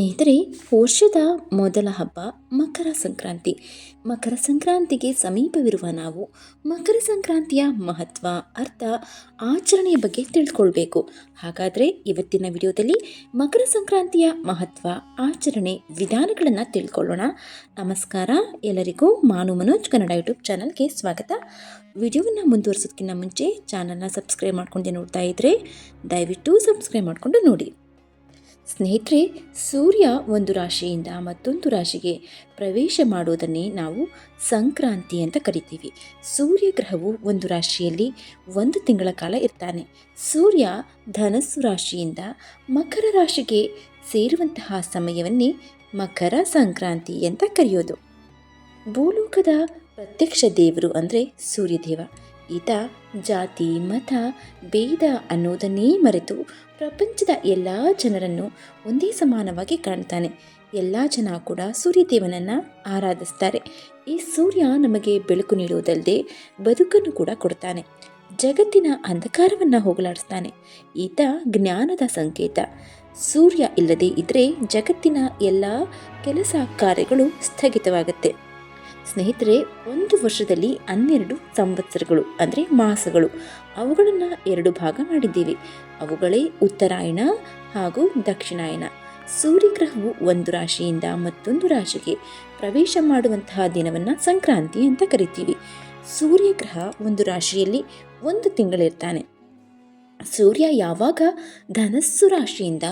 ಸ್ನೇಹಿತರೆ, ವರ್ಷದ ಮೊದಲ ಹಬ್ಬ ಮಕರ ಸಂಕ್ರಾಂತಿ. ಮಕರ ಸಂಕ್ರಾಂತಿಗೆ ಸಮೀಪವಿರುವ ನಾವು ಮಕರ ಸಂಕ್ರಾಂತಿಯ ಮಹತ್ವ, ಅರ್ಥ, ಆಚರಣೆಯ ಬಗ್ಗೆ ತಿಳ್ಕೊಳ್ಬೇಕು. ಹಾಗಾದರೆ ಇವತ್ತಿನ ವಿಡಿಯೋದಲ್ಲಿ ಮಕರ ಸಂಕ್ರಾಂತಿಯ ಮಹತ್ವ, ಆಚರಣೆ, ವಿಧಾನಗಳನ್ನು ತಿಳ್ಕೊಳ್ಳೋಣ. ನಮಸ್ಕಾರ, ಎಲ್ಲರಿಗೂ ಮಾನು ಮನೋಜ್, ಕನ್ನಡ ಯೂಟ್ಯೂಬ್ ಚಾನಲ್ಗೆ ಸ್ವಾಗತ. ವಿಡಿಯೋವನ್ನು ಮುಂದುವರಿಸೋದಕ್ಕಿಂತ ಮುಂಚೆ ಚಾನಲ್ನ ಸಬ್ಸ್ಕ್ರೈಬ್ ಮಾಡ್ಕೊಂಡೇ ನೋಡ್ತಾ ಇದ್ದರೆ ದಯವಿಟ್ಟು ಸಬ್ಸ್ಕ್ರೈಬ್ ಮಾಡಿಕೊಂಡು ನೋಡಿ. ಸ್ನೇಹಿತರೆ, ಸೂರ್ಯ ಒಂದು ರಾಶಿಯಿಂದ ಮತ್ತೊಂದು ರಾಶಿಗೆ ಪ್ರವೇಶ ಮಾಡೋದನ್ನೇ ನಾವು ಸಂಕ್ರಾಂತಿ ಅಂತ ಕರಿತೀವಿ. ಸೂರ್ಯ ಗ್ರಹವು ಒಂದು ರಾಶಿಯಲ್ಲಿ ಒಂದು ತಿಂಗಳ ಕಾಲ ಇರ್ತಾನೆ. ಸೂರ್ಯ ಧನಸ್ಸು ರಾಶಿಯಿಂದ ಮಕರ ರಾಶಿಗೆ ಸೇರುವಂತಹ ಸಮಯವನ್ನೇ ಮಕರ ಸಂಕ್ರಾಂತಿ ಅಂತ ಕರೆಯೋದು. ಭೂಲೋಕದ ಪ್ರತ್ಯಕ್ಷ ದೇವರು ಅಂದರೆ ಸೂರ್ಯದೇವ. ಈತ ಜಾತಿ, ಮತ, ಭೇದ ಅನ್ನೋದನ್ನೇ ಮರೆತು ಪ್ರಪಂಚದ ಎಲ್ಲ ಜನರನ್ನು ಒಂದೇ ಸಮಾನವಾಗಿ ಕಾಣ್ತಾನೆ. ಎಲ್ಲ ಜನ ಕೂಡ ಸೂರ್ಯದೇವನನ್ನು ಆರಾಧಿಸ್ತಾರೆ. ಈ ಸೂರ್ಯ ನಮಗೆ ಬೆಳಕು ನೀಡುವುದಲ್ಲದೆ ಬದುಕನ್ನು ಕೂಡ ಕೊಡ್ತಾನೆ. ಜಗತ್ತಿನ ಅಂಧಕಾರವನ್ನು ಹೋಗಲಾಡಿಸ್ತಾನೆ. ಈತ ಜ್ಞಾನದ ಸಂಕೇತ. ಸೂರ್ಯ ಇಲ್ಲದೆ ಇದ್ದರೆ ಜಗತ್ತಿನ ಎಲ್ಲ ಕೆಲಸ ಕಾರ್ಯಗಳು ಸ್ಥಗಿತವಾಗುತ್ತೆ. ಸ್ನೇಹಿತರೆ, ಒಂದು ವರ್ಷದಲ್ಲಿ ಹನ್ನೆರಡು ಸಂವತ್ಸರಗಳು, ಅಂದರೆ ಮಾಸಗಳು. ಅವುಗಳನ್ನು ಎರಡು ಭಾಗ ಮಾಡಿದ್ದೀವಿ. ಅವುಗಳೇ ಉತ್ತರಾಯಣ ಹಾಗೂ ದಕ್ಷಿಣಾಯಣ. ಸೂರ್ಯಗ್ರಹವು ಒಂದು ರಾಶಿಯಿಂದ ಮತ್ತೊಂದು ರಾಶಿಗೆ ಪ್ರವೇಶ ಮಾಡುವಂತಹ ದಿನವನ್ನು ಸಂಕ್ರಾಂತಿ ಅಂತ ಕರಿತೀವಿ. ಸೂರ್ಯಗ್ರಹ ಒಂದು ರಾಶಿಯಲ್ಲಿ ಒಂದು ತಿಂಗಳಿರ್ತಾನೆ. ಸೂರ್ಯ ಯಾವಾಗ ಧನಸ್ಸು ರಾಶಿಯಿಂದ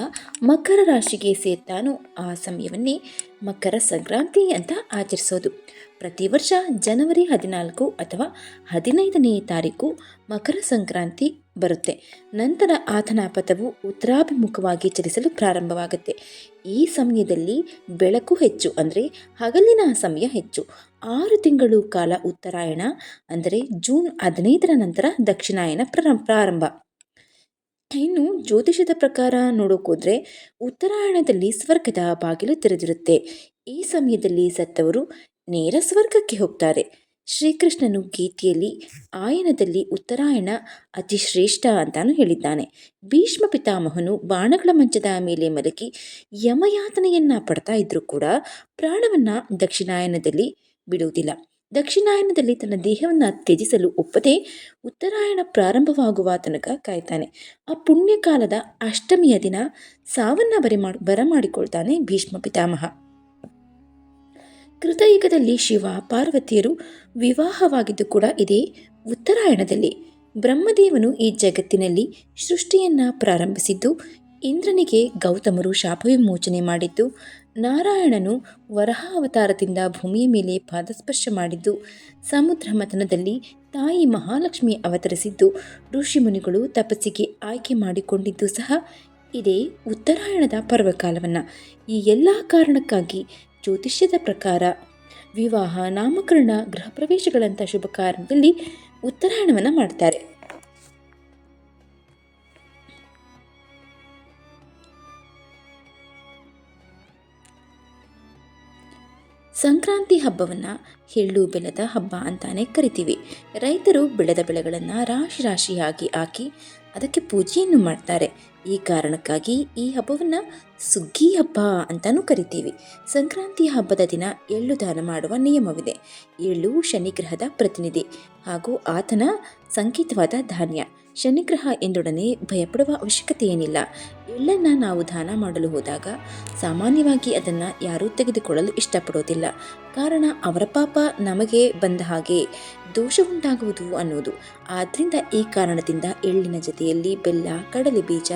ಮಕರ ರಾಶಿಗೆ ಸೇರ್ತಾನೋ ಆ ಸಮಯವನ್ನೇ ಮಕರ ಸಂಕ್ರಾಂತಿ ಅಂತ ಆಚರಿಸೋದು. ಪ್ರತಿ ವರ್ಷ ಜನವರಿ ಹದಿನಾಲ್ಕು ಅಥವಾ ಹದಿನೈದನೇ ತಾರೀಕು ಮಕರ ಸಂಕ್ರಾಂತಿ ಬರುತ್ತೆ. ನಂತರ ಆತನ ಪಥವು ಉತ್ತರಾಭಿಮುಖವಾಗಿ ಚಲಿಸಲು ಪ್ರಾರಂಭವಾಗುತ್ತೆ. ಈ ಸಮಯದಲ್ಲಿ ಬೆಳಕು ಹೆಚ್ಚು ಅಂದರೆ ಹಗಲಿನ ಸಮಯ ಹೆಚ್ಚು. ಆರು ತಿಂಗಳು ಕಾಲ ಉತ್ತರಾಯಣ ಅಂದರೆ ಜೂನ್ ಹದಿನೈದರ ನಂತರ ದಕ್ಷಿಣಾಯನ ಪ್ರಾರಂಭ. ಇನ್ನು ಜ್ಯೋತಿಷದ ಪ್ರಕಾರ ನೋಡೋಕೋದ್ರೆ ಉತ್ತರಾಯಣದಲ್ಲಿ ಸ್ವರ್ಗದ ಬಾಗಿಲು ತೆರೆದಿರುತ್ತೆ. ಈ ಸಮಯದಲ್ಲಿ ಸತ್ತವರು ನೇರ ಸ್ವರ್ಗಕ್ಕೆ ಹೋಗ್ತಾರೆ. ಶ್ರೀಕೃಷ್ಣನು ಗೀತೆಯಲ್ಲಿ, ಆಯನದಲ್ಲಿ ಉತ್ತರಾಯಣ ಅತಿ ಶ್ರೇಷ್ಠ ಅಂತಾನು ಹೇಳಿದ್ದಾನೆ. ಭೀಷ್ಮ ಪಿತಾಮಹನು ಬಾಣಗಳ ಮಂಚದ ಮೇಲೆ ಮಲಗಿ ಯಮಯಾತನೆಯನ್ನ ಪಡ್ತಾ ಇದ್ರೂ ಕೂಡ ಪ್ರಾಣವನ್ನ ದಕ್ಷಿಣಾಯನದಲ್ಲಿ ಬಿಡುವುದಿಲ್ಲ. ದಕ್ಷಿಣಾಯನದಲ್ಲಿ ತನ್ನ ದೇಹವನ್ನು ತ್ಯಜಿಸಲು ಒಪ್ಪದೆ ಉತ್ತರಾಯಣ ಪ್ರಾರಂಭವಾಗುವ ತನಕ ಕಾಯ್ತಾನೆ. ಆ ಪುಣ್ಯಕಾಲದ ಅಷ್ಟಮಿಯ ದಿನ ಸಾವನ್ನ ಬರೆ ಮಾಡಿ ಬರಮಾಡಿಕೊಳ್ತಾನೆ ಭೀಷ್ಮ ಪಿತಾಮಹ. ಕೃತಯುಗದಲ್ಲಿ ಶಿವ ಪಾರ್ವತಿಯರು ವಿವಾಹವಾಗಿದ್ದು ಕೂಡ ಇದೇ ಉತ್ತರಾಯಣದಲ್ಲಿ. ಬ್ರಹ್ಮದೇವನು ಈ ಜಗತ್ತಿನಲ್ಲಿ ಸೃಷ್ಟಿಯನ್ನು ಪ್ರಾರಂಭಿಸಿದ್ದು, ಇಂದ್ರನಿಗೆ ಗೌತಮರು ಶಾಪವಿಮೋಚನೆ ಮಾಡಿದ್ದು, ನಾರಾಯಣನು ವರಹ ಅವತಾರದಿಂದ ಭೂಮಿಯ ಮೇಲೆ ಪಾದಸ್ಪರ್ಶ ಮಾಡಿದ್ದು, ಸಮುದ್ರ ಮಥನದಲ್ಲಿ ತಾಯಿ ಮಹಾಲಕ್ಷ್ಮಿ ಅವತರಿಸಿದ್ದು ಋಷಿಮುನಿಗಳು ತಪಸ್ಸಿಗೆ ಆಯ್ಕೆ ಮಾಡಿಕೊಂಡಿದ್ದು ಸಹ ಇದೇ ಉತ್ತರಾಯಣದ ಪರ್ವಕಾಲವನ್ನು. ಈ ಎಲ್ಲ ಕಾರಣಕ್ಕಾಗಿ ಜ್ಯೋತಿಷ್ಯದ ಪ್ರಕಾರ ವಿವಾಹ ನಾಮಕರಣ ಗೃಹ ಪ್ರವೇಶಗಳಂಥ ಶುಭ ಕಾರ್ಯದಲ್ಲಿ ಉತ್ತರಾಯಣವನ್ನು ಮಾಡ್ತಾರೆ. ಸಂಕ್ರಾಂತಿ ಹಬ್ಬವನ್ನು ಎಳ್ಳು ಬೆಲ್ಲದ ಹಬ್ಬ ಅಂತಾನೆ ಕರಿತೀವಿ. ರೈತರು ಬೆಳೆದ ಬೆಳೆಗಳನ್ನು ರಾಶಿ ರಾಶಿಯಾಗಿ ಹಾಕಿ ಅದಕ್ಕೆ ಪೂಜೆಯನ್ನು ಮಾಡ್ತಾರೆ. ಈ ಕಾರಣಕ್ಕಾಗಿ ಈ ಹಬ್ಬವನ್ನು ಸುಗ್ಗಿ ಹಬ್ಬ ಅಂತಲೂ ಕರಿತೀವಿ. ಸಂಕ್ರಾಂತಿ ಹಬ್ಬದ ದಿನ ಎಳ್ಳು ದಾನ ಮಾಡುವ ನಿಯಮವಿದೆ. ಎಳ್ಳು ಶನಿಗ್ರಹದ ಪ್ರತಿನಿಧಿ ಹಾಗೂ ಆತನ ಸಂಕೇತವಾದ ಧಾನ್ಯ. ಶನಿಗ್ರಹ ಎಂದೊಡನೆ ಭಯಪಡುವ ಅವಶ್ಯಕತೆ ಏನಿಲ್ಲ. ಎಳ್ಳನ್ನು ನಾವು ದಾನ ಮಾಡಲು ಹೋದಾಗ ಸಾಮಾನ್ಯವಾಗಿ ಅದನ್ನು ಯಾರೂ ತೆಗೆದುಕೊಳ್ಳಲು ಇಷ್ಟಪಡೋದಿಲ್ಲ. ಕಾರಣ ಅವರ ಪಾಪ ನಮಗೆ ಬಂದ ಹಾಗೆ ದೋಷ ಉಂಟಾಗುವುದು ಅನ್ನೋದು. ಆದ್ದರಿಂದ ಈ ಕಾರಣದಿಂದ ಎಳ್ಳಿನ ಜೊತೆಯಲ್ಲಿ ಬೆಲ್ಲ, ಕಡಲೆ ಬೀಜ,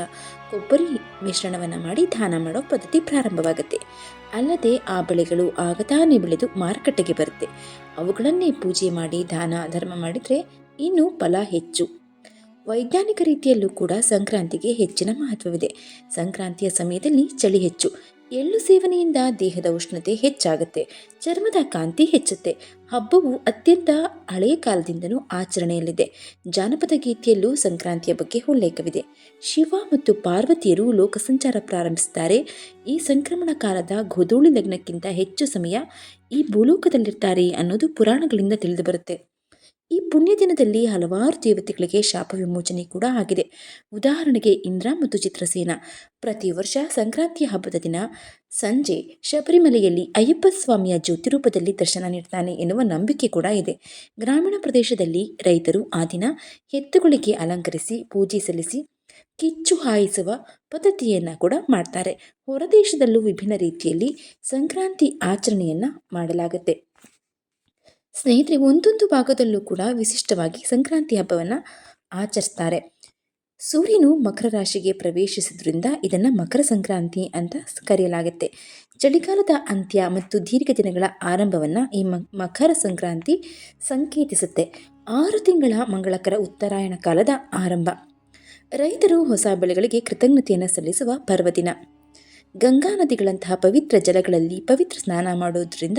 ಕೊಬ್ಬರಿ ಮಿಶ್ರಣವನ್ನು ಮಾಡಿ ದಾನ ಮಾಡೋ ಪದ್ಧತಿ ಪ್ರಾರಂಭವಾಗುತ್ತೆ. ಅಲ್ಲದೆ ಆ ಬೆಳೆಗಳು ಆಗತಾನೆ ಬೆಳೆದು ಮಾರುಕಟ್ಟೆಗೆ ಬರುತ್ತೆ. ಅವುಗಳನ್ನೇ ಪೂಜೆ ಮಾಡಿ, ದಾನ, ಧರ್ಮ ಮಾಡಿದರೆ ಇನ್ನೂ ಫಲ ಹೆಚ್ಚು. ವೈಜ್ಞಾನಿಕ ರೀತಿಯಲ್ಲೂ ಕೂಡ ಸಂಕ್ರಾಂತಿಗೆ ಹೆಚ್ಚಿನ ಮಹತ್ವವಿದೆ. ಸಂಕ್ರಾಂತಿಯ ಸಮಯದಲ್ಲಿ ಚಳಿ ಹೆಚ್ಚು. ಎಳ್ಳು ಸೇವನೆಯಿಂದ ದೇಹದ ಉಷ್ಣತೆ ಹೆಚ್ಚಾಗುತ್ತೆ. ಚರ್ಮದ ಕಾಂತಿ ಹೆಚ್ಚುತ್ತೆ. ಹಬ್ಬವು ಅತ್ಯಂತ ಹಳೆಯ ಕಾಲದಿಂದಲೂ ಆಚರಣೆಯಲ್ಲಿದೆ. ಜಾನಪದ ಗೀತೆಯಲ್ಲೂ ಸಂಕ್ರಾಂತಿಯ ಬಗ್ಗೆ ಉಲ್ಲೇಖವಿದೆ. ಶಿವ ಮತ್ತು ಪಾರ್ವತಿಯರು ಲೋಕಸಂಚಾರ ಪ್ರಾರಂಭಿಸುತ್ತಾರೆ. ಈ ಸಂಕ್ರಮಣ ಕಾಲದ ಗೋಧೂಳಿ ಲಗ್ನಕ್ಕಿಂತ ಹೆಚ್ಚು ಸಮಯ ಈ ಭೂಲೋಕದಲ್ಲಿರ್ತಾರೆ ಅನ್ನೋದು ಪುರಾಣಗಳಿಂದ ತಿಳಿದು ಬರುತ್ತೆ. ಈ ಪುಣ್ಯ ದಿನದಲ್ಲಿ ಹಲವಾರು ದೇವತೆಗಳಿಗೆ ಶಾಪ ವಿಮೋಚನೆ ಕೂಡ ಆಗಿದೆ. ಉದಾಹರಣೆಗೆ ಇಂದ್ರ ಮತ್ತು ಚಿತ್ರಸೇನ. ಪ್ರತಿ ವರ್ಷ ಸಂಕ್ರಾಂತಿ ಹಬ್ಬದ ದಿನ ಸಂಜೆ ಶಬರಿಮಲೆಯಲ್ಲಿ ಅಯ್ಯಪ್ಪ ಸ್ವಾಮಿಯ ಜ್ಯೋತಿರೂಪದಲ್ಲಿ ದರ್ಶನ ನೀಡ್ತಾನೆ ಎನ್ನುವ ನಂಬಿಕೆ ಕೂಡ ಇದೆ. ಗ್ರಾಮೀಣ ಪ್ರದೇಶದಲ್ಲಿ ರೈತರು ಆ ದಿನ ಎತ್ತುಗಳಿಗೆ ಅಲಂಕರಿಸಿ, ಪೂಜೆ ಸಲ್ಲಿಸಿ, ಕಿಚ್ಚು ಹಾಯಿಸುವ ಪದ್ಧತಿಯನ್ನು ಕೂಡ ಮಾಡ್ತಾರೆ. ಹೊರದೇಶದಲ್ಲೂ ವಿಭಿನ್ನ ರೀತಿಯಲ್ಲಿ ಸಂಕ್ರಾಂತಿ ಆಚರಣೆಯನ್ನು ಮಾಡಲಾಗುತ್ತೆ. ಸ್ನೇಹಿತರೆ, ಒಂದೊಂದು ಭಾಗದಲ್ಲೂ ಕೂಡ ವಿಶಿಷ್ಟವಾಗಿ ಸಂಕ್ರಾಂತಿ ಹಬ್ಬವನ್ನು ಆಚರಿಸ್ತಾರೆ. ಸೂರ್ಯನು ಮಕರ ರಾಶಿಗೆ ಪ್ರವೇಶಿಸಿದ್ರಿಂದ ಇದನ್ನು ಮಕರ ಸಂಕ್ರಾಂತಿ ಅಂತ ಕರೆಯಲಾಗುತ್ತೆ. ಚಳಿಗಾಲದ ಅಂತ್ಯ ಮತ್ತು ದೀರ್ಘ ದಿನಗಳ ಆರಂಭವನ್ನು ಈ ಮಕರ ಸಂಕ್ರಾಂತಿ ಸಂಕೇತಿಸುತ್ತೆ. ಆರು ತಿಂಗಳ ಮಂಗಳಕರ ಉತ್ತರಾಯಣ ಕಾಲದ ಆರಂಭ. ರೈತರು ಹೊಸ ಬೆಳೆಗಳಿಗೆ ಕೃತಜ್ಞತೆಯನ್ನು ಸಲ್ಲಿಸುವ ಪರ್ವದಿನ. ಗಂಗಾ ನದಿಗಳಂತಹ ಪವಿತ್ರ ಜಲಗಳಲ್ಲಿ ಪವಿತ್ರ ಸ್ನಾನ ಮಾಡೋದ್ರಿಂದ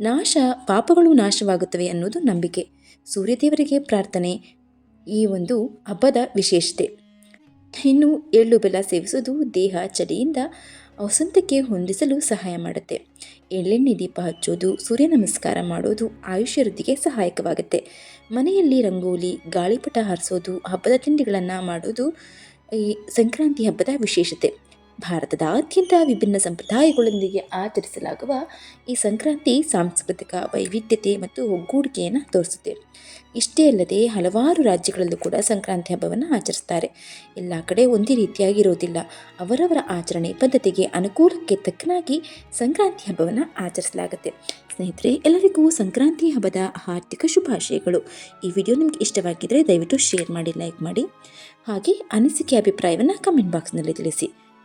ನಾಶ, ಪಾಪಗಳು ನಾಶವಾಗುತ್ತವೆ ಅನ್ನೋದು ನಂಬಿಕೆ. ಸೂರ್ಯದೇವರಿಗೆ ಪ್ರಾರ್ಥನೆ, ಈ ಒಂದು ಹಬ್ಬದ ವಿಶೇಷತೆ. ಇನ್ನು ಎಳ್ಳು ಬೆಲ್ಲ ಸೇವಿಸೋದು ದೇಹ ಚಳಿಯಿಂದ ವಸಂತಕ್ಕೆ ಹೊಂದಿಸಲು ಸಹಾಯ ಮಾಡುತ್ತೆ. ಎಳ್ಳೆಣ್ಣೆ ದೀಪ ಹಚ್ಚೋದು, ಸೂರ್ಯ ನಮಸ್ಕಾರ ಮಾಡೋದು ಆಯುಷ್ಯ ವೃದ್ಧಿಗೆ ಸಹಾಯಕವಾಗುತ್ತೆ. ಮನೆಯಲ್ಲಿ ರಂಗೋಲಿ, ಗಾಳಿಪಟ ಹಾರಿಸೋದು, ಹಬ್ಬದ ತಿಂಡಿಗಳನ್ನು ಮಾಡೋದು ಈ ಸಂಕ್ರಾಂತಿ ಹಬ್ಬದ ವಿಶೇಷತೆ. ಭಾರತದಾದ್ಯಂತ ವಿಭಿನ್ನ ಸಂಪ್ರದಾಯಗಳೊಂದಿಗೆ ಆಚರಿಸಲಾಗುವ ಈ ಸಂಕ್ರಾಂತಿ ಸಾಂಸ್ಕೃತಿಕ ವೈವಿಧ್ಯತೆ ಮತ್ತು ಒಗ್ಗೂಡಿಕೆಯನ್ನು ತೋರಿಸುತ್ತೆ. ಇಷ್ಟೇ ಅಲ್ಲದೆ ಹಲವಾರು ರಾಜ್ಯಗಳಲ್ಲೂ ಕೂಡ ಸಂಕ್ರಾಂತಿ ಹಬ್ಬವನ್ನು ಆಚರಿಸ್ತಾರೆ. ಎಲ್ಲ ಕಡೆ ಒಂದೇ ರೀತಿಯಾಗಿರೋದಿಲ್ಲ ಅವರವರ ಆಚರಣೆ ಪದ್ಧತಿಗೆ ಅನುಕೂಲಕ್ಕೆ ತಕ್ಕನಾಗಿ ಸಂಕ್ರಾಂತಿ ಹಬ್ಬವನ್ನು ಆಚರಿಸಲಾಗುತ್ತೆ. ಸ್ನೇಹಿತರೆ, ಎಲ್ಲರಿಗೂ ಸಂಕ್ರಾಂತಿ ಹಬ್ಬದ ಹಾರ್ದಿಕ ಶುಭಾಶಯಗಳು. ಈ ವಿಡಿಯೋ ನಿಮಗೆ ಇಷ್ಟವಾಗಿದ್ದರೆ ದಯವಿಟ್ಟು ಶೇರ್ ಮಾಡಿ, ಲೈಕ್ ಮಾಡಿ. ಹಾಗೆ ಅನಿಸಿಕೆ ಅಭಿಪ್ರಾಯವನ್ನು ಕಮೆಂಟ್ ಬಾಕ್ಸ್ನಲ್ಲಿ ತಿಳಿಸಿ.